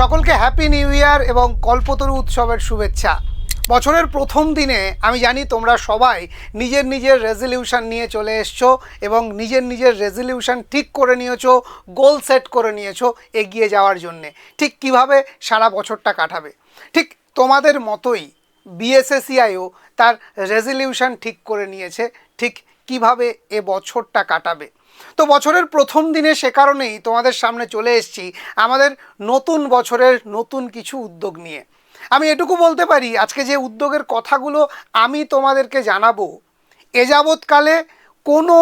সকলকে happy new year এবং কল্পতরু উৎসবের শুভেচ্ছা। বছরের প্রথম দিনে আমি জানি তোমরা সবাই নিজের নিজের রেজলিউশন নিয়ে চলে এসছো এবং নিজের নিজের রেজলিউশন ঠিক করে নিয়েছো গোল সেট করে নিয়েছো এগিয়ে যাওয়ার জন্যে। ঠিক কীভাবে সারা বছরটা কাটাবে? ঠিক তোমাদের মতোই বিএসএসিআইও তার রেজলিউশন ঠিক করে নিয়েছে। ঠিক কীভাবে এ বছরটা কাটাবে? তো বছরের প্রথম দিনে সে কারণেই তোমাদের সামনে চলে এসেছি আমাদের নতুন বছরের নতুন কিছু উদ্যোগ নিয়ে। আমি এটুকু বলতে পারি, আজকে যে উদ্যোগের কথাগুলো আমি তোমাদেরকে জানাব, এ যাবৎকালে কোনো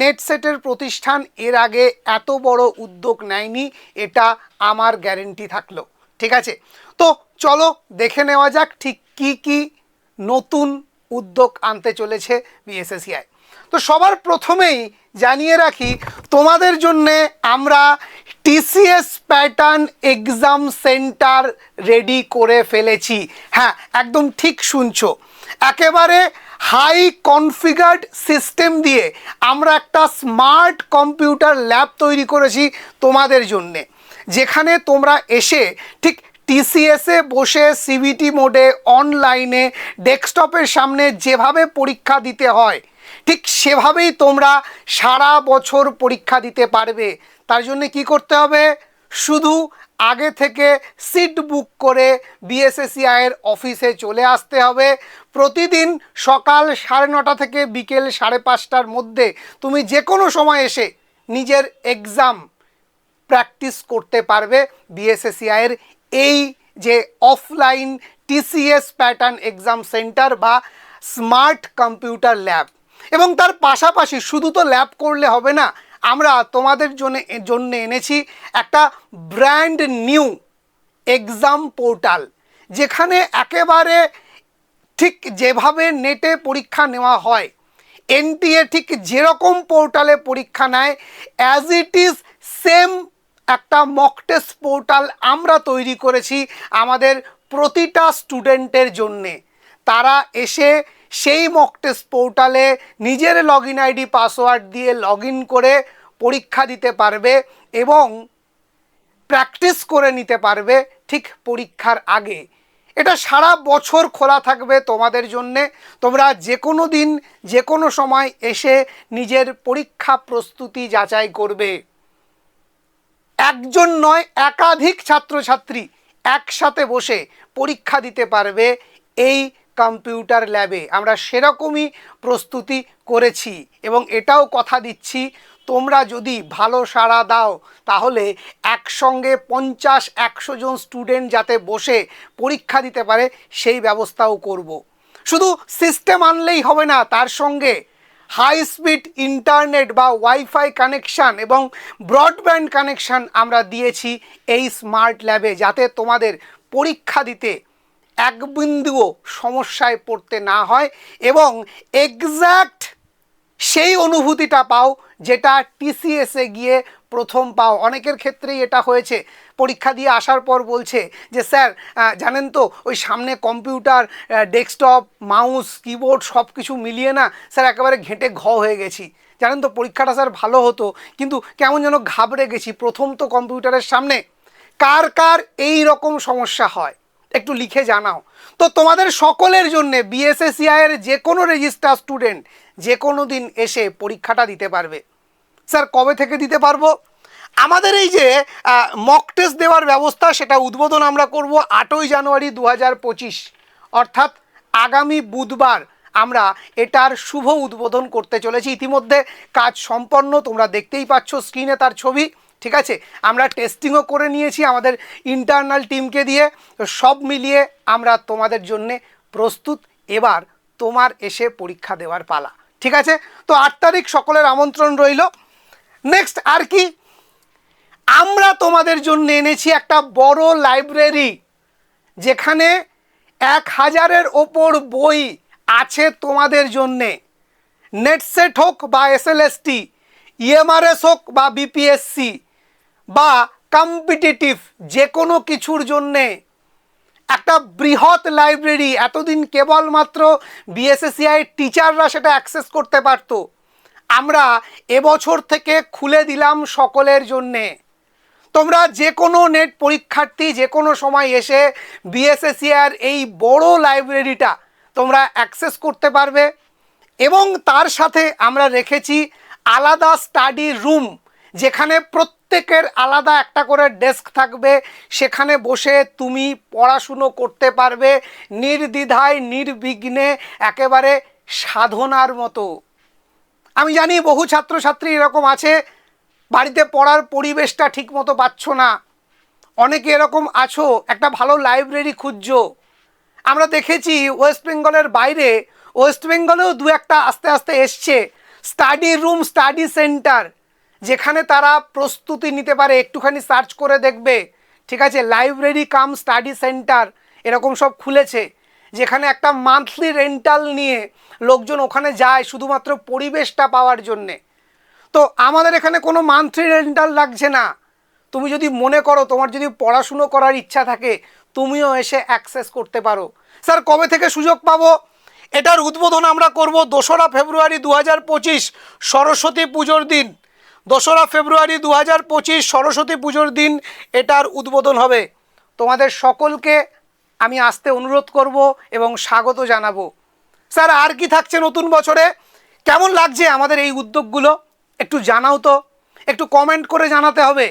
নেট সেটের প্রতিষ্ঠান এর আগে এত বড় উদ্যোগ নেয়নি, এটা আমার গ্যারেন্টি থাকল, ঠিক আছে? তো চলো দেখে নেওয়া যাক ঠিক কি কি নতুন উদ্যোগ আনতে চলেছে বিএসএসিআই। তো সবার প্রথমেই জানিয়ে রাখি, তোমাদের জন্যে আমরা TCS pattern exam centre ready করে ফেলেছি। হ্যাঁ একদম ঠিক শুনছো। একেবারে হাই কনফিগার্ড সিস্টেম দিয়ে আমরা একটা স্মার্ট কম্পিউটার ল্যাব তৈরি করেছি তোমাদের জন্যে। যেখানে তোমরা এসে ঠিক টিসিএসে বসে সিবিটি মোডে, অনলাইনে, ডেস্কটপের সামনে যেভাবে পরীক্ষা দিতে হয় ঠিক সেভাবেই তোমরা সারা বছর পরীক্ষা দিতে পারবে। তার জন্য কি করতে হবে? শুধু আগে থেকে সিট বুক করে বিএসএসিআইয়ের অফিসে চলে আসতে হবে। প্রতিদিন সকাল সাড়ে নটা থেকে বিকেল সাড়ে পাঁচটার মধ্যে তুমি যে কোনো সময় এসে নিজের এক্সাম প্র্যাকটিস করতে পারবে বিএসএসিআইয়ের এই যে offline TCS pattern exam centre বা স্মার্ট কম্পিউটার ল্যাব এবং তার পাশাপাশি শুধু তো ল্যাব করলে হবে না, আমরা তোমাদের জন্য জন্য এনেছি একটা ব্র্যান্ড নিউ এক্সাম পোর্টাল, যেখানে একেবারে ঠিক যেভাবে নেটে পরীক্ষা নেওয়া হয়, এনটিএ ঠিক যেরকম পোর্টালে পরীক্ষা নেয় অ্যাজ ইট ইজ সেম একটা মক টেস্ট পোর্টাল আমরা তৈরি করেছি আমাদের প্রতিটা স্টুডেন্টের জন্যে। তারা এসে সেই মক টেস্ট পোর্টালে নিজের লগ ইন আইডি পাসওয়ার্ড দিয়ে লগ ইন করে পরীক্ষা দিতে পারবে এবং প্র্যাকটিস করে নিতে পারবে ঠিক পরীক্ষার আগে। এটা সারা বছর খোলা থাকবে তোমাদের জন্যে। তোমরা যে কোনো দিন যে কোনো সময় এসে নিজের পরীক্ষা প্রস্তুতি যাচাই করবে। একজন নয়, একাধিক ছাত্রছাত্রী একসাথে বসে পরীক্ষা দিতে পারবে এই কম্পিউটার ল্যাবে আমরা সেরকমই প্রস্তুতি করেছি এবং এটাও কথা দিচ্ছি, তোমরা যদি ভালো সাড়া দাও, তাহলে একসঙ্গে পঞ্চাশ, একশো জন স্টুডেন্ট যাতে বসে পরীক্ষা দিতে পারে, সেই ব্যবস্থাও করব। শুধু সিস্টেম আনলেই হবে না, তার সঙ্গে হাই স্পিড ইন্টারনেট বা ওয়াইফাই কানেকশান এবং ব্রডব্যান্ড কানেকশান আমরা দিয়েছি এই স্মার্ট ল্যাবে, যাতে তোমাদের পরীক্ষা দিতে এক বিন্দুও সমস্যায় পড়তে না হয় এবং এক্স্যাক্ট সেই অনুভূতিটা পাও যেটা টিসিএসে গিয়ে প্রথম পাও। অনেকের ক্ষেত্রেই এটা হয়েছে। পরীক্ষা দিয়ে আসার পর বলছে যে, স্যার জানেন তো, ওই সামনে কম্পিউটার ডেস্কটপ, মাউস, কিবোর্ড সব কিছু মিলিয়ে না, স্যার, একেবারে ঘেঁটে ঘ হয়ে গেছি। জানেন তো, পরীক্ষাটা স্যার ভালো হতো, কিন্তু কেমন যেন ঘাবড়ে গেছি। প্রথম তো কম্পিউটারের সামনে। কার কার এই রকম সমস্যা হয়? একটু লিখে জানাও। তো তোমাদের সকলের জন্যে বিএসএসিআই এর যে কোনো রেজিস্টার স্টুডেন্ট যে কোনো দিন এসে পরীক্ষাটা দিতে পারবে। স্যার, কবে থেকে দিতে পারব? আমাদের এই যে মক টেস্ট দেওয়ার ব্যবস্থা, সেটা উদ্বোধন আমরা করব আটই জানুয়ারি দু হাজার পঁচিশ। অর্থাৎ আগামী বুধবার আমরা এটার শুভ উদ্বোধন করতে চলেছি। ইতিমধ্যে কাজ সম্পন্ন, তোমরা দেখতেই পাচ্ছ স্ক্রিনে তার ছবি। ঠিক আছে? আমরা টেস্টিংও করে নিয়েছি আমাদের ইন্টারনাল টিমকে দিয়ে। তো সব মিলিয়ে আমরা তোমাদের জন্যে প্রস্তুত। এবার তোমার এসে পরীক্ষা দেওয়ার পালা। ঠিক আছে? তো আট তারিখ সকলের আমন্ত্রণ রইল। নেক্সট আর কি? আমরা তোমাদের জন্য এনেছি একটা বড় লাইব্রেরি যেখানে এক হাজারের ওপর বই আছে তোমাদের জন্যে। নেটসেট হোক বা S L S T EMRS হোক বা বিপিএসসি বা কম্পিটিটিভ যে কোনো কিছুর জন্যে। একটা বৃহৎ লাইব্রেরি এতদিন কেবলমাত্র বিএসএসিআই টিচাররা সেটা অ্যাক্সেস করতে পারতো। আমরা এবছর থেকে খুলে দিলাম সকলের জন্যে। তোমরা যে কোনো নেট পরীক্ষার্থী যে কোনো সময় এসে বিএসএসিআর এই বড় লাইব্রেরিটা তোমরা অ্যাক্সেস করতে পারবে। এবং তার সাথে আমরা রেখেছি আলাদা স্টাডি রুম যেখানে প্রত্যেকের আলাদা একটা করে ডেস্ক থাকবে, সেখানে বসে তুমি পড়াশুনো করতে পারবে, নির্দ্বিধায়, নির্বিঘ্নে, একেবারে সাধনার মতো। আমি জানি বহু ছাত্রছাত্রী এরকম আছে, বাড়িতে পড়ার পরিবেশটা ঠিক মতো পাচ্ছ না। অনেকে এরকম আছো, একটা ভালো লাইব্রেরি খুঁজছো। আমরা দেখেছি ওয়েস্ট বেঙ্গলের বাইরে, ওয়েস্ট বেঙ্গলেও দু একটা আস্তে আস্তে এসছে। Study room, study centre. যেখানে তারা প্রস্তুতি নিতে পারে, একটুখানি সার্চ করে দেখবে। ঠিক আছে লাইব্রেরি কাম স্টাডি সেন্টার এরকম সব খুলেছে, যেখানে একটা মান্থলি রেন্টাল নিয়ে লোকজন ওখানে যায় শুধুমাত্র পরিবেশটা পাওয়ার জন্যে। তো আমাদের এখানে কোনো মান্থলি রেন্টাল লাগছে না। তুমি যদি মনে করো তোমার যদি পড়াশুনো করার ইচ্ছা থাকে, তুমিও এসে অ্যাক্সেস করতে পারো। স্যার, কবে থেকে সুযোগ পাবো? এটার উদ্বোধন আমরা করব দোসরা ফেব্রুয়ারি দু হাজার পঁচিশ, সরস্বতী পুজোর দিন। দোসরা ফেব্রুয়ারি দু হাজার পঁচিশ সরস্বতী পুজোর দিন এটার উদ্বোধন হবে। তোমাদের সকলকে আমি আসতে অনুরোধ করব এবং স্বাগত জানাব। স্যার, আর কি থাকছে নতুন বছরে? কেমন লাগছে আমাদের এই উদ্যোগগুলো? একটু জানাও তো। একটু কমেন্ট করে জানাতে হবে।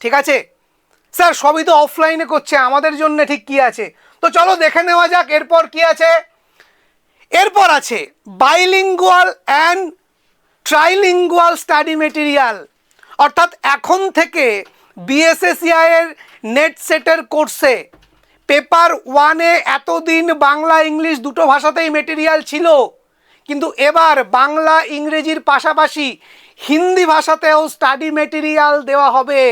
ঠিক আছে? স্যার, সবই তো অফলাইনে করছে। আমাদের জন্য ঠিক কি আছে? তো চলো দেখে নেওয়া যাক এরপর কি আছে। এরপর আছে bilingual and trilingual study material অর্থাৎ এখন থেকে বিএসএসিআই এর নেট সেটের কোর্সে পেপার ওয়ানে এতদিন বাংলা, ইংলিশ দুটো ভাষাতেই মেটেরিয়াল ছিল। কিন্তু এবার বাংলা, ইংরেজির পাশাপাশি হিন্দি ভাষাতেও স্টাডি মেটেরিয়াল দেওয়া হবে।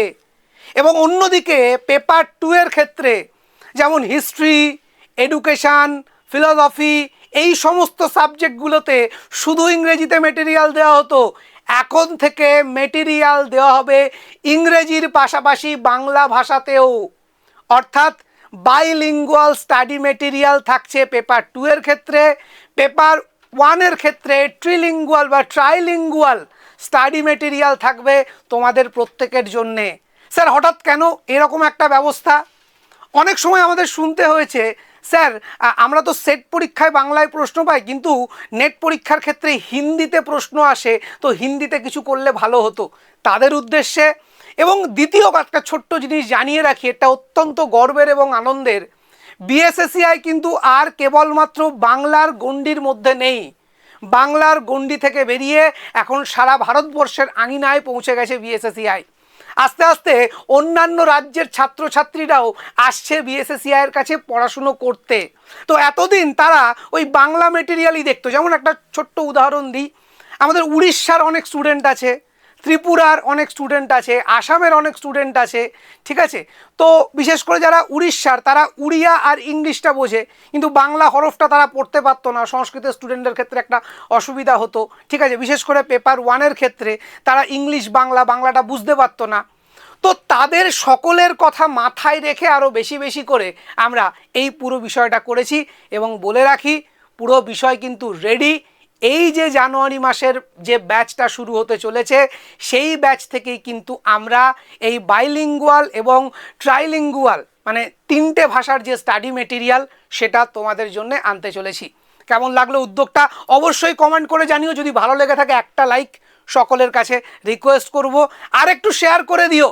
এবং অন্যদিকে পেপার টু এর ক্ষেত্রে যেমন হিস্ট্রি এডুকেশান ফিলসফি এই সমস্ত সাবজেক্টগুলোতে শুধু ইংরেজিতে মেটেরিয়াল দেওয়া হতো। এখন থেকে মেটেরিয়াল দেওয়া হবে ইংরেজির পাশাপাশি বাংলা ভাষাতেও। অর্থাৎ বাইলিঙ্গুয়াল স্টাডি মেটেরিয়াল থাকছে পেপার টু এর ক্ষেত্রে পেপার ওয়ানের ক্ষেত্রে ট্রিলিঙ্গুয়াল বা ট্রাইলিঙ্গুয়াল স্টাডি মেটেরিয়াল থাকবে তোমাদের প্রত্যেকের জন্যে। স্যার, হঠাৎ কেন এরকম একটা ব্যবস্থা? অনেক সময় আমাদের শুনতে হয়েছে স্যার আমরা তো সেট পরীক্ষায় বাংলায় প্রশ্ন পাই, কিন্তু নেট পরীক্ষার ক্ষেত্রে হিন্দিতে প্রশ্ন আসে, তো হিন্দিতে কিছু করলে ভালো হতো। তাদের উদ্দেশ্যে। এবং দ্বিতীয় একটা ছোট্ট জিনিস জানিয়ে রাখি, এটা অত্যন্ত গর্বের এবং আনন্দের। বিএসএসিআই কিন্তু আর কেবলমাত্র বাংলার গণ্ডির মধ্যে নেই। বাংলার গণ্ডি থেকে বেরিয়ে এখন সারা ভারতবর্ষের আঙিনায় পৌঁছে গেছে বিএসএসিআই আস্তে আস্তে অন্যান্য রাজ্যের ছাত্রছাত্রীরাও আসছে বিএসএসিআইয়ের কাছে পড়াশুনো করতে। তো এতদিন তারা ওই বাংলা মেটেরিয়ালই দেখতো। যেমন একটা ছোট্ট উদাহরণ দিই। আমাদের উড়িষ্যার অনেক স্টুডেন্ট আছে। ত্রিপুরার অনেক স্টুডেন্ট আছে, আসামের অনেক স্টুডেন্ট আছে, ঠিক আছে? তো বিশেষ করে যারা উড়িষ্যার, তারা উড়িয়া আর ইংলিশটা বোঝে, কিন্তু বাংলা হরফটা তারা পড়তে পারতো না। সংস্কৃতের স্টুডেন্টদের ক্ষেত্রে একটা অসুবিধা হতো, ঠিক আছে? বিশেষ করে পেপার ওয়ানের ক্ষেত্রে তারা ইংলিশ, বাংলা, বাংলাটা বুঝতে পারতো না। তো তাদের সকলের কথা মাথায় রেখে আরও বেশি বেশি করে আমরা এই পুরো বিষয়টা করেছি এবং বলে রাখি, পুরো বিষয় কিন্তু রেডি এই যে জানুয়ারি মাসের যে ব্যাচটা শুরু হতে চলেছে, সেই ব্যাচ থেকেই কিন্তু আমরা এই বাইলিঙ্গুয়াল এবং ট্রাইলিঙ্গুয়াল মানে তিনটে ভাষার যে স্টাডি মেটেরিয়াল সেটা তোমাদের জন্য আনতে চলেছি। কেমন লাগল উদ্যোগটা? অবশ্যই কমেন্ট করে জানিও। যদি ভালো লেগে থাকে, একটা লাইক সকলের কাছে রিকোয়েস্ট করব। আর একটু শেয়ার করে দিও।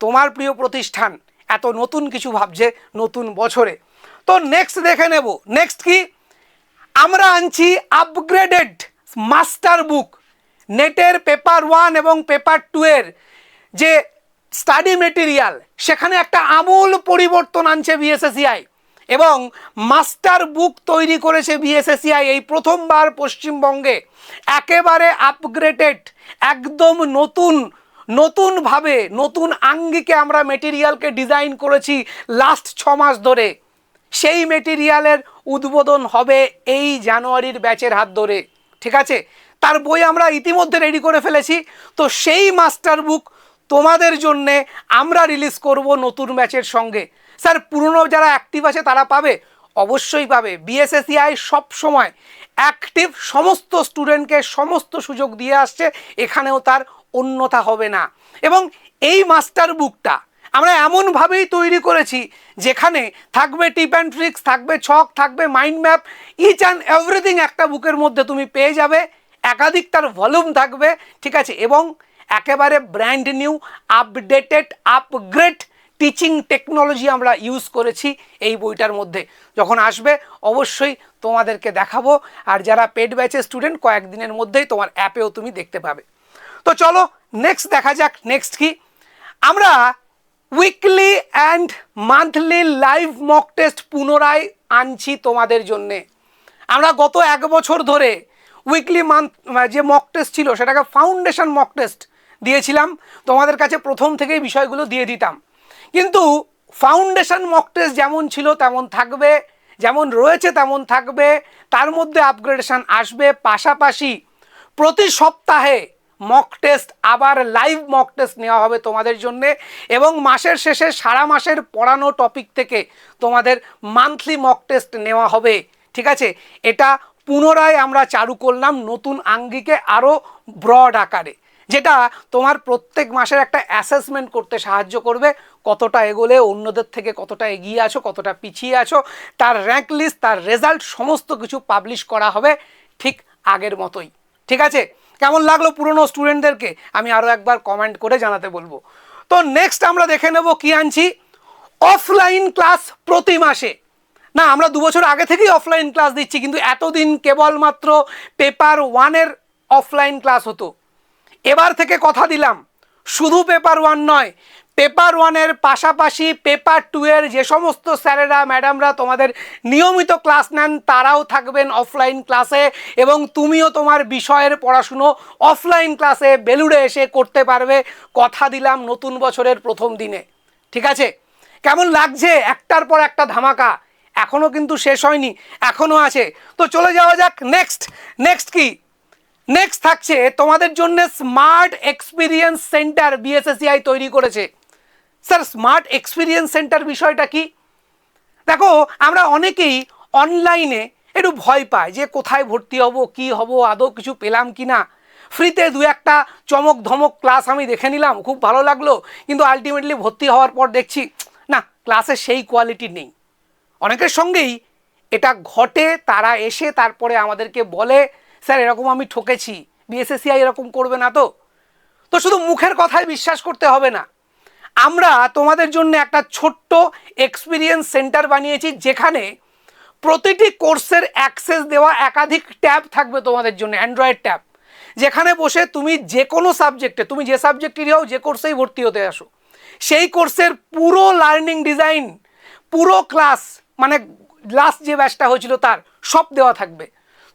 তোমার প্রিয় প্রতিষ্ঠান এত নতুন কিছু ভাবছে নতুন বছরে। তো নেক্সট দেখে নেব। নেক্সট কি? আমরা আনছি আপগ্রেডেড মাস্টার বুক নেটের পেপার ওয়ান এবং পেপার টু এর যে স্টাডি মেটেরিয়াল সেখানে একটা আমূল পরিবর্তন আনছে বিএসএসিআই এবং মাস্টার বুক তৈরি করেছে বিএসএসিআই এই প্রথমবার পশ্চিমবঙ্গে। একেবারে আপগ্রেডেড একদম নতুন, নতুনভাবে, নতুন আঙ্গিকে আমরা মেটেরিয়ালকে ডিজাইন করেছি লাস্ট ছ মাস ধরে। সেই মেটেরিয়ালের উদ্বোধন হবে এই জানুয়ারির ব্যাচের হাত ধরে, ঠিক আছে? তার বই আমরা ইতিমধ্যে রেডি করে ফেলেছি, তো সেই মাস্টার বুক তোমাদের জন্যে আমরা রিলিজ করব নতুন ব্যাচের সঙ্গে। স্যার, পুরনো যারা অ্যাক্টিভ আছে তারা পাবে? অবশ্যই পাবে। বিএসএসিআই সব সময় অ্যাক্টিভ সমস্ত স্টুডেন্টকে সমস্ত সুযোগ দিয়ে আসছে, এখানেও তার অন্যথা হবে না। এবং এই মাস্টার বুকটা আমরা এমনভাবেই তৈরি করেছি যেখানে থাকবে টিপ অ্যান্ড ট্রিক্স, থাকবে ছক, থাকবে mind map each and everything একটা বুকের মধ্যে তুমি পেয়ে যাবে, একাধিক তার ভলিউম থাকবে, ঠিক আছে? এবং একেবারে brand new updated upgrade teaching technology আমরা ইউজ করেছি এই বইটার মধ্যে। যখন আসবে, অবশ্যই তোমাদেরকে দেখাবো, আর যারা পেড ব্যাচের স্টুডেন্ট কয়েকদিনের মধ্যেই তোমার অ্যাপেও তুমি দেখতে পাবে। তো চলো নেক্সট দেখা যাক নেক্সট কি? আমরা weekly and monthly live mock test পুনরায় আনছি তোমাদের জন্যে। আমরা গত এক বছর ধরে উইকলি মান্থ যে মক টেস্ট ছিল, সেটাকে ফাউন্ডেশন মক টেস্ট দিয়েছিলাম। তোমাদের কাছে প্রথম থেকেই বিষয়গুলো দিয়ে দিতাম। কিন্তু ফাউন্ডেশন মক টেস্ট যেমন ছিল তেমন থাকবে, যেমন রয়েছে তেমন থাকবে, তার মধ্যে আপগ্রেডেশন আসবে। পাশাপাশি প্রতি সপ্তাহে মক টেস্ট আবার লাইভ মক টেস্ট নেওয়া হবে তোমাদের জন্য এবং মাসের শেষে সারা মাসের পড়ানো টপিক থেকে তোমাদের মান্থলি মক টেস্ট নেওয়া হবে। ঠিক আছে? এটা পুনরায় আমরা চালু করলাম নতুন আঙ্গিকে আরও ব্রড আকারে, যেটা তোমার প্রত্যেক মাসের একটা অ্যাসেসমেন্ট করতে সাহায্য করবে, কতটা এগোলে, অন্যদের থেকে কতটা এগিয়ে আছো, কতটা পিছিয়ে আছো, তার র্যাঙ্ক লিস্ট তার রেজাল্ট সমস্ত কিছু পাবলিশ করা হবে ঠিক আগের মতোই। ঠিক আছে? কেমন লাগল পুরনো স্টুডেন্টদেরকে আমি আরও একবার কমেন্ট করে জানাতে বলব। তো নেক্সট আমরা দেখে নেব কি আনছি? অফলাইন ক্লাস প্রতি মাসে। না, আমরা দু বছর আগে থেকেই অফলাইন ক্লাস দিচ্ছি, কিন্তু এতদিন কেবলমাত্র পেপার ওয়ানের অফলাইন ক্লাস হতো। এবার থেকে কথা দিলাম, শুধু পেপার ওয়ান নয় পেপার ওয়ানের পাশাপাশি পেপার টু এর যে সমস্ত স্যারেরা, ম্যাডামরা তোমাদের নিয়মিত ক্লাস নেন, তারাও থাকবেন অফলাইন ক্লাসে এবং তুমিও তোমার বিষয়ের পড়াশুনো অফলাইন ক্লাসে বেলুড়ে এসে করতে পারবে। কথা দিলাম নতুন বছরের প্রথম দিনে। ঠিক আছে? কেমন লাগছে? একটার পর একটা ধামাকা। এখনও কিন্তু শেষ হয়নি এখনও আছে। তো চলে যাওয়া যাক নেক্সট নেক্সট কি? নেক্সট থাকছে তোমাদের জন্য স্মার্ট এক্সপিরিয়েন্স সেন্টার বিএসএসিআই তৈরি করেছে। স্যার স্মার্ট এক্সপিরিয়েন্স সেন্টার বিষয়টা কি? দেখো, আমরা অনেকেই অনলাইনে একটু ভয় পাই যে কোথায় ভর্তি হব, কি হব, আদৌ কিছু পেলাম কি না ফ্রিতে দু একটা চমক ধমক ক্লাস আমি দেখে নিলাম, খুব ভালো লাগল, কিন্তু আলটিমেটলি ভর্তি হওয়ার পর দেখছি, না ক্লাসে সেই কোয়ালিটি নেই। অনেকের সঙ্গেই এটা ঘটে, তারা এসে তারপরে আমাদেরকে বলে, স্যার, এরকম আমি ঠকেছি বিএসএসিআই এরকম করবে না তো। তো শুধু মুখের কথায় বিশ্বাস করতে হবে না। আমরা তোমাদের জন্য একটা ছোট্ট এক্সপিরিয়েন্স সেন্টার বানিয়েছি যেখানে প্রতিটি কোর্সের অ্যাক্সেস দেওয়া একাধিক ট্যাব থাকবে তোমাদের জন্য অ্যান্ড্রয়েড ট্যাব। যেখানে বসে তুমি যে কোনো সাবজেক্টে তুমি যে সাবজেক্টেরই হও, যে কোর্সেই ভর্তি হতে আসো, সেই কোর্সের পুরো লার্নিং ডিজাইন পুরো ক্লাস মানে লাস্ট যে ব্যাচটা হয়েছিল তার, সব দেওয়া থাকবে।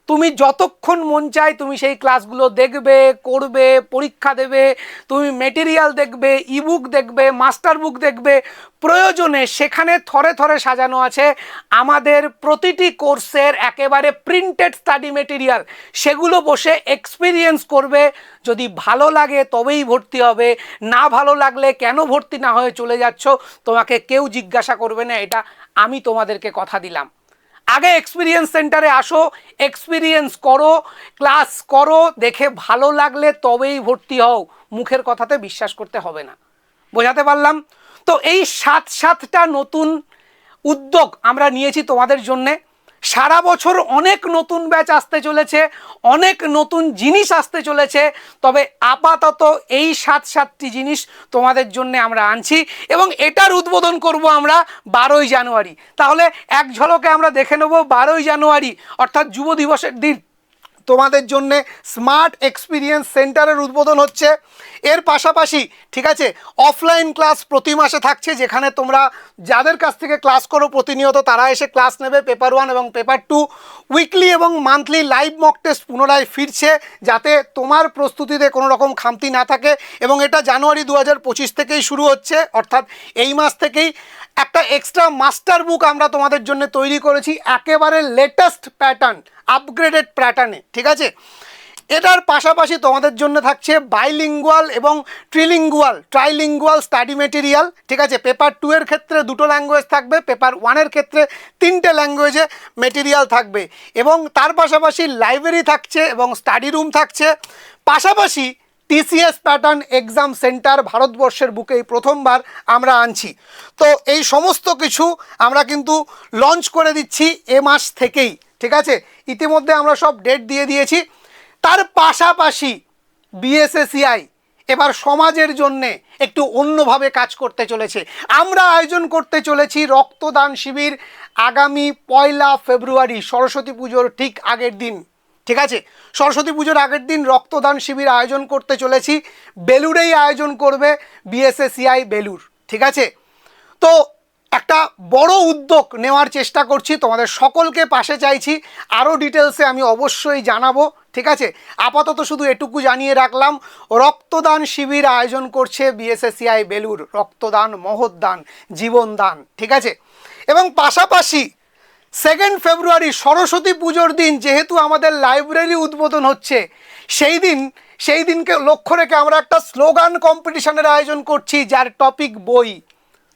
তুমি যতক্ষণ মন চায় তুমি সেই ক্লাসগুলো দেখবে, করবে, পরীক্ষা দেবে, তুমি মেটেরিয়াল দেখবে ইবুক দেখবে মাস্টার বুক দেখবে। প্রয়োজনে সেখানে থরে থরে সাজানো আছে আমাদের প্রতিটি কোর্সের একেবারে প্রিন্টেড স্টাডি মেটেরিয়াল সেগুলো বসে এক্সপিরিয়েন্স করবে। যদি ভালো লাগে তবেই ভর্তি হবে, না ভালো লাগলে কেন ভর্তি না হয়ে চলে যাচ্ছ, তোমাকে কেউ জিজ্ঞাসা করবে না, এটা আমি তোমাদেরকে কথা দিলাম। আগে এক্সপিরিয়েন্স সেন্টারে আসো এক্সপিরিয়েন্স করো ক্লাস করো, দেখে ভালো লাগলে তবেই ভর্তি হও। মুখের কথাতে বিশ্বাস করতে হবে না। বোঝাতে পারলাম? তো এই সাত সাতটা নতুন উদ্যোগ আমরা নিয়েছি তোমাদের জন্যে। সারা বছর অনেক নতুন ব্যাচ আসতে চলেছে, অনেক নতুন জিনিস আসতে চলেছে, তবে আপাতত এই সাত সাতটি জিনিস তোমাদের জন্য আমরা আনছি এবং এটার উদ্বোধন করব আমরা বারোই জানুয়ারি। তাহলে এক ঝলকে আমরা দেখে নেব বারোই জানুয়ারি, অর্থাৎ যুব দিবসের দিন। তোমাদের জন্য স্মার্ট এক্সপিরিয়েন্স সেন্টারের উদ্বোধন হচ্ছে। এর পাশাপাশি, ঠিক আছে, অফলাইন ক্লাস প্রতি মাসে থাকছে, যেখানে তোমরা যাদের কাছ থেকে ক্লাস করো প্রতিনিয়ত, তারা এসে ক্লাস নেবে, পেপার ওয়ান এবং পেপার টু। উইকলি এবং মান্থলি লাইভ মক টেস্ট পুনরায় ফিরছে, যাতে তোমার প্রস্তুতিতে কোনো রকম খামতি না থাকে। এবং এটা জানুয়ারি দু হাজার পঁচিশ থেকেই শুরু হচ্ছে, অর্থাৎ এই মাস থেকেই একটা এক্সট্রা মাস্টার বুক আমরা তোমাদের জন্য তৈরি করেছি, একেবারে লেটেস্ট প্যাটার্ন আপগ্রেডেড প্যাটার্নে ঠিক আছে? এটার পাশাপাশি তোমাদের জন্য থাকছে বাইলিঙ্গুয়াল এবং ট্রিলিঙ্গুয়াল ট্রাইলিঙ্গুয়াল স্টাডি মেটেরিয়াল ঠিক আছে? পেপার টু এর ক্ষেত্রে দুটো ল্যাঙ্গুয়েজ থাকবে পেপার ওয়ানের ক্ষেত্রে তিনটে ল্যাঙ্গুয়েজে মেটেরিয়াল থাকবে এবং তার পাশাপাশি লাইব্রেরি থাকছে এবং স্টাডি রুম থাকছে। পাশাপাশি টিসিএস প্যাটার্ন এক্সাম সেন্টার ভারতবর্ষের বুকে প্রথমবার আমরা আনছি। তো এই সমস্ত কিছু আমরা কিন্তু লঞ্চ করে দিচ্ছি এ মাস থেকেই, ঠিক আছে? ইতিমধ্যে আমরা সব ডেট দিয়ে দিয়েছি। তার পাশাপাশি বিএসএসিআই এবার সমাজের জন্যে একটু অন্যভাবে কাজ করতে চলেছে। আমরা আয়োজন করতে চলেছি রক্তদান শিবির আগামী পয়লা ফেব্রুয়ারি, সরস্বতী পুজোর ঠিক আগের দিন। ঠিক আছে? সরস্বতী পুজোর আগের দিন রক্তদান শিবির আয়োজন করতে চলেছি। বেলুরেই আয়োজন করবে বিএসএসিআই বেলুর ঠিক আছে? তো একটা বড় উদ্যোগ নেওয়ার চেষ্টা করছি, তোমাদের সকলকে পাশে চাইছি। আরও ডিটেলসে আমি অবশ্যই জানাব, ঠিক আছে? আপাতত শুধু এটুকু জানিয়ে রাখলাম, রক্তদান শিবির আয়োজন করছে বিএসএসিআই বেলুর রক্তদান, মহৎদান, জীবনদান, ঠিক আছে? এবং পাশাপাশি সেকেন্ড ফেব্রুয়ারি সরস্বতী পুজোর দিন যেহেতু আমাদের লাইব্রেরি উদ্বোধন হচ্ছে, সেই দিন, সেই দিনকে লক্ষ্য রেখে আমরা একটা স্লোগান কম্পিটিশনের আয়োজন করছি যার টপিক বই।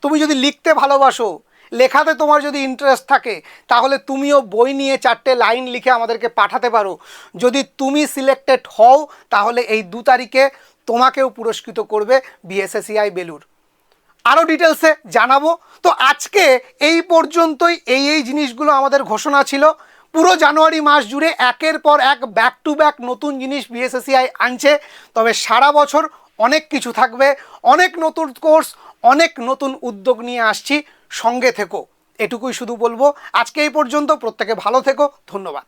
তুমি যদি লিখতে ভালোবাসো, লেখাতে তোমার যদি ইন্টারেস্ট থাকে, তাহলে তুমিও বই নিয়ে চারটে লাইন লিখে আমাদেরকে পাঠাতে পারো। যদি তুমি সিলেক্টেড হও, তাহলে এই দু তারিখে তোমাকেও পুরস্কৃত করবে বিএসএসিআই বেলুর আরও ডিটেলসে জানাব। তো আজকে এই পর্যন্তই এই এই জিনিসগুলো আমাদের ঘোষণা ছিল। পুরো জানুয়ারি মাস জুড়ে একের পর এক ব্যাক টু ব্যাক নতুন জিনিস বিএসএসিআই আনছে। তবে সারা বছর অনেক কিছু থাকবে, অনেক নতুন কোর্স অনেক নতুন উদ্যোগ নিয়ে আসছি। সঙ্গে থেকো, এটুকুই শুধু বলব। আজকে এই পর্যন্ত প্রত্যেকে ভালো থেকো, ধন্যবাদ।